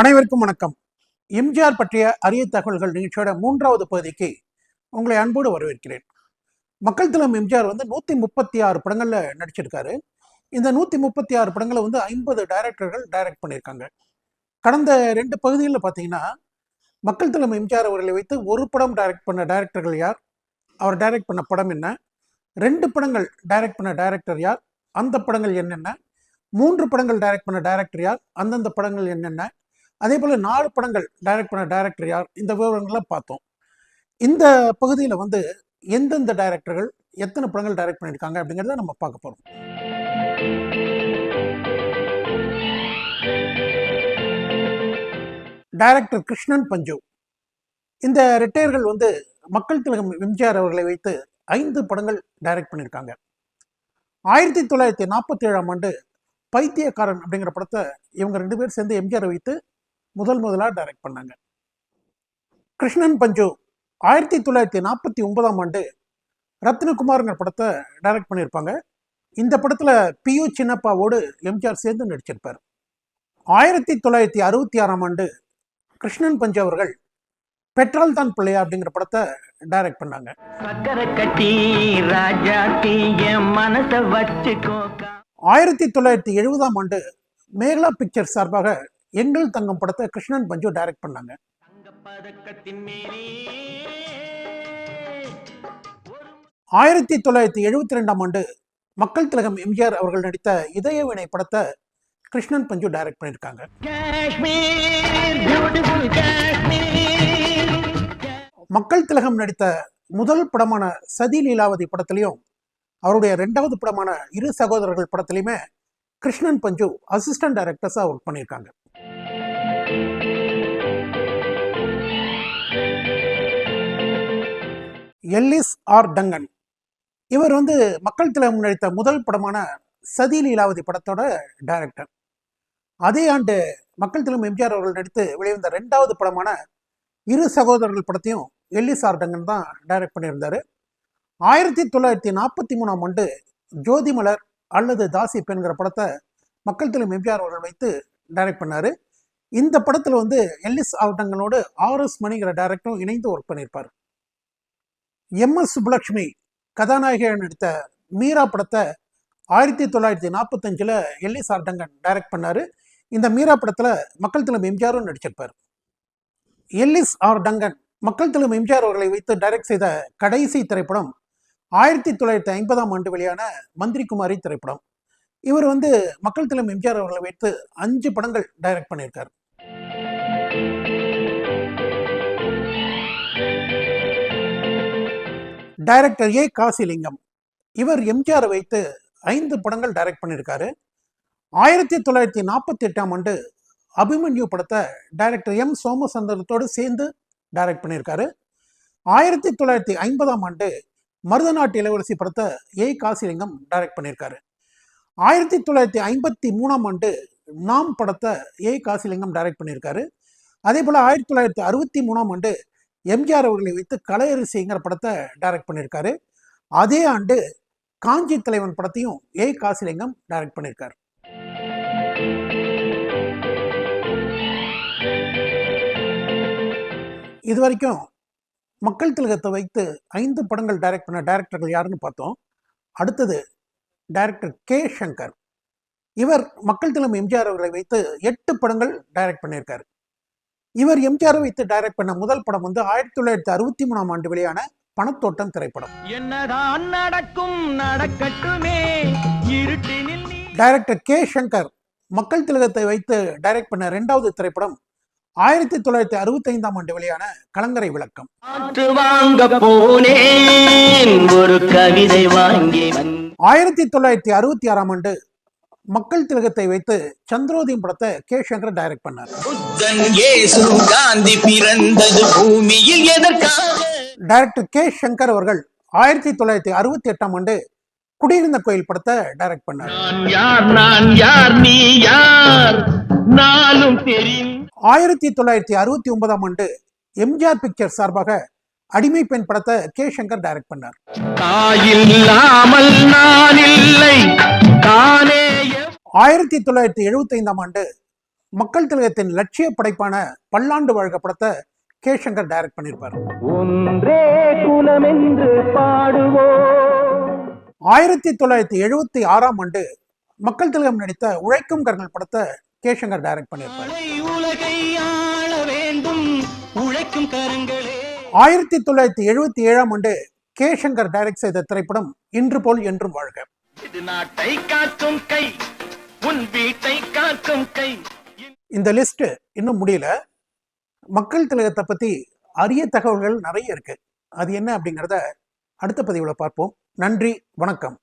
அனைவருக்கும் வணக்கம். எம்ஜிஆர் பற்றிய அரிய தகவல்கள் நிகழ்ச்சியோட மூன்றாவது பகுதிக்கு உங்களை அன்போடு வரவேற்கிறேன். மக்கள் திலம் எம்ஜிஆர் வந்து நூற்றி முப்பத்தி ஆறு படங்களில் நடிச்சிருக்காரு. இந்த நூற்றி முப்பத்தி ஆறு படங்களை வந்து ஐம்பது டைரக்டர்கள் டைரக்ட் பண்ணியிருக்காங்க. கடந்த ரெண்டு பகுதிகளில் பார்த்தீங்கன்னா மக்கள் திலம் எம்ஜிஆர் அவர்களை வைத்து ஒரு படம் டைரக்ட் பண்ண டைரக்டர்கள் யார்? அவர் டைரக்ட் பண்ண படம் என்ன? ரெண்டு படங்கள் டைரக்ட் பண்ண டைரக்டர் யார்? அந்த படங்கள் என்னென்ன? மூன்று படங்கள் டைரக்ட் பண்ண டைரக்டர் யார்? அந்தந்த படங்கள் என்னென்ன? அதே போல் நாலு படங்கள் டைரக்ட் பண்ண டைரக்டர் யார்? இந்த விவரங்கள்லாம் பார்த்தோம். இந்த பகுதியில் வந்து எந்தெந்த டைரக்டர்கள் எத்தனை படங்கள் டைரக்ட் பண்ணியிருக்காங்க அப்படிங்கிறத நம்ம பார்க்க போகிறோம் டைரக்டர் கிருஷ்ணன் பஞ்சு. இந்த ரிட்டையர்கள் வந்து மக்கள் திலகம் எம்ஜிஆர் அவர்களை வைத்து ஐந்து படங்கள் டைரக்ட் பண்ணியிருக்காங்க. ஆயிரத்தி தொள்ளாயிரத்தி நாற்பத்தி ஏழாம் ஆண்டு பைத்தியக்காரன் அப்படிங்கிற படத்தை இவங்க ரெண்டு பேர் சேர்ந்து எம்ஜிஆர் வைத்து முதல் முதலாக டைரக்ட் பண்ணாங்க. கிருஷ்ணன் பஞ்சு ஆயிரத்தி தொள்ளாயிரத்தி நாற்பத்தி ஒன்பதாம் ஆண்டு ரத்னகுமார்ங்கிற படத்தை டைரக்ட் பண்ணியிருப்பாங்க. இந்த படத்தில் பியு சின்னப்பாவோடு எம்ஜிஆர் சேர்ந்து நடிச்சிருப்பார். ஆயிரத்தி தொள்ளாயிரத்தி அறுபத்தி ஆறாம் ஆண்டு கிருஷ்ணன் பஞ்சு அவர்கள் பெட்ரோல் தான் பிள்ளையா அப்படிங்கிற படத்தை டைரக்ட் பண்ணாங்க. ஆயிரத்தி தொள்ளாயிரத்தி எழுபதாம் ஆண்டு மேகலா பிக்சர் சார்பாக எங்கள் தங்கம் படத்தை கிருஷ்ணன் பஞ்சு டைரக்ட் பண்ணாங்க. ஆயிரத்தி தொள்ளாயிரத்தி எழுபத்தி ரெண்டாம் ஆண்டு மக்கள் திலகம் எம்ஜிஆர் அவர்கள் நடித்த இதயவினை படத்தை கிருஷ்ணன் பஞ்சு டைரக்ட் பண்ணியிருக்காங்க. மக்கள் திலகம் நடித்த முதல் படமான சதி லீலாவதி படத்திலையும் அவருடைய ரெண்டாவது படமான இரு சகோதரர்கள் படத்திலையுமே கிருஷ்ணன் பஞ்சு அசிஸ்டன்ட் டைரக்டர்ஸாக ஒர்க் பண்ணியிருக்காங்க. Ellis R Duncan. இவர் வந்து மக்கள் தலைவர் நடித்த முதல் படமான சதி லீலாவதி படத்தோட டைரக்டர் அதே ஆண்டு மக்கள் தலைவர் எம்ஜிஆர் அவர்கள் நடித்து வெளிவந்த ரெண்டாவது படமான இரு சகோதரர்கள் படத்தையும் எல்லிஸ் ஆர் டங்கன் தான் டைரக்ட் பண்ணியிருந்தாரு. ஆயிரத்தி தொள்ளாயிரத்தி நாற்பத்தி மூணாம் ஆண்டு ஜோதிமலர் அல்லது தாசி பெண்கிற படத்தை மக்கள் திலம் எம்ஜிஆர் அவர்கள் வைத்து டைரக்ட் பண்ணார். இந்த படத்தில் வந்து எல்லிஸ் ஆவட்டங்களோடு ஆர் எஸ் மணிங்கிற டைரக்டரும் இணைந்து ஒர்க் பண்ணியிருப்பார் எம் எஸ் சுப்புலட்சுமி கதாநாயகன் நடித்த மீரா படத்தை ஆயிரத்தி தொள்ளாயிரத்தி நாற்பத்தஞ்சில் எல்லிஸ் ஆர்டங்கன் டைரக்ட் பண்ணார். இந்த மீரா படத்தில் மக்கள் திலம் எம்ஜிஆரும் நடிச்சிருப்பார். எல்லிஸ் ஆர் டங்கன் மக்கள் திலம் எம்ஜிஆர் அவர்களை வைத்து டைரக்ட் செய்த கடைசி திரைப்படம் ஆயிரத்தி தொள்ளாயிரத்தி ஐம்பதாம் ஆண்டு வெளியான மந்திரி குமாரி திரைப்படம். இவர் வந்து மக்கள் திலம் எம்ஜிஆர் அவர்களை வைத்து அஞ்சு படங்கள் டைரக்ட் பண்ணியிருக்கார். Director A Kasilingam. இவர் எம்ஜிஆரை வைத்து ஐந்து படங்கள் டைரக்ட் பண்ணியிருக்காரு. ஆயிரத்தி தொள்ளாயிரத்தி நாற்பத்தி எட்டாம் ஆண்டு அபிமன்யு படத்தை டைரக்டர் எம் சோமசுந்தரத்தோடு சேர்ந்து டைரக்ட் பண்ணியிருக்காரு. ஆயிரத்தி தொள்ளாயிரத்தி ஐம்பதாம் ஆண்டு மருதநாட்டு இளவரசி படத்தை ஏ காசிலிங்கம் டைரக்ட் பண்ணியிருக்காரு. ஆயிரத்தி தொள்ளாயிரத்தி ஐம்பத்தி மூணாம் ஆண்டு நாம் படத்தை ஏ காசிலிங்கம் டைரக்ட் பண்ணியிருக்காரு. அதே போல் ஆயிரத்தி தொள்ளாயிரத்தி அறுபத்தி மூணாம் ஆண்டு எம்ஜிஆர் அவர்களை வைத்து கலையரிசிங்கிற படத்தை டைரக்ட் பண்ணியிருக்காரு. அதே ஆண்டு காஞ்சி தலைவன் படத்தையும் ஏ காசிலிங்கம் டைரக்ட் பண்ணியிருக்காரு. இது வரைக்கும் மக்கள் திலகத்தை வைத்து ஐந்து படங்கள் டைரக்ட் பண்ண டைரக்டர்கள் யாருன்னு பார்த்தோம். அடுத்தது டைரக்டர் கே சங்கர் இவர் மக்கள் திலம் எம்ஜிஆர் அவர்களை வைத்து எட்டு படங்கள் டைரக்ட் பண்ணியிருக்காரு. இவர் எம்ஜிஆரை வைத்து டைரக்ட் பண்ண முதல் படம் வந்து ஆயிரத்தி தொள்ளாயிரத்தி அறுபத்தி மூணாம் ஆண்டு வெளியான பணத்தோட்டம் திரைப்படம். என்னதான் நடக்கும் நடக்கட்டுமே? டைரக்டர் கே சங்கர் மக்கள் திலகத்தை வைத்து டைரக்ட் பண்ண இரண்டாவது திரைப்படம் ஆயிரத்தி தொள்ளாயிரத்தி அறுபத்தி ஐந்தாம் ஆண்டு வெளியான கலங்கரை விளக்கம். ஆயிரத்தி தொள்ளாயிரத்தி அறுபத்தி ஆறாம் ஆண்டு மக்கள் திலகத்தை வைத்து சந்திரோதயம் படத்தை கே. சங்கர் டைரக்ட் பண்ணார். Director K. சங்கர் அவர்கள் ஆயிரத்தி தொள்ளாயிரத்தி அறுபத்தி எட்டாம் ஆண்டு குடியிருந்த கோயில் படத்தை டைரக்ட் பண்ணார். ஆயிரத்தி தொள்ளாயிரத்தி அறுபத்தி ஒன்பதாம் ஆண்டு எம்ஜிஆர் பிக்சர் சார்பாக அடிமை பெண் படத்தை கே சங்கர் டைரக்ட் பண்ணார். தாயில்லாமல் நான் இல்லை தானே என் ஆயிரத்தி தொள்ளாயிரத்தி எழுபத்தி ஐந்தாம் ஆண்டு மக்கள் திலகத்தின் லட்சிய படைப்பான பல்லாண்டு வாழ்க படத்தை கே சங்கர் டைரக்ட் பண்ணியிருப்பார். ஒன்றே குலமென்று பாடுவோம். ஆயிரத்தி தொள்ளாயிரத்தி எழுபத்தி ஆறாம் ஆண்டு மக்கள் திலகம் நடித்த உழைக்கும் கரங்கள் படத்தை கே சங்கர் டைரக்ட் பண்ணியிருப்பார். ஆயிரத்தி தொள்ளாயிரத்தி எழுபத்தி ஏழாம் ஆண்டு கே சங்கர் டைரக்ட் செய்த திரைப்படம் இன்று போல் என்றும் வாழ்க. இது நாட்டை காக்கும் கை உன் வீட்டை காக்கும் கை. இந்த லிஸ்ட் இன்னும் முடியல. மக்கள் திலகத்தை பத்தி அரிய தகவல்கள் நிறைய இருக்கு. அது என்ன அப்படிங்கிறத அடுத்த பதிவில் பார்ப்போம். நன்றி வணக்கம்.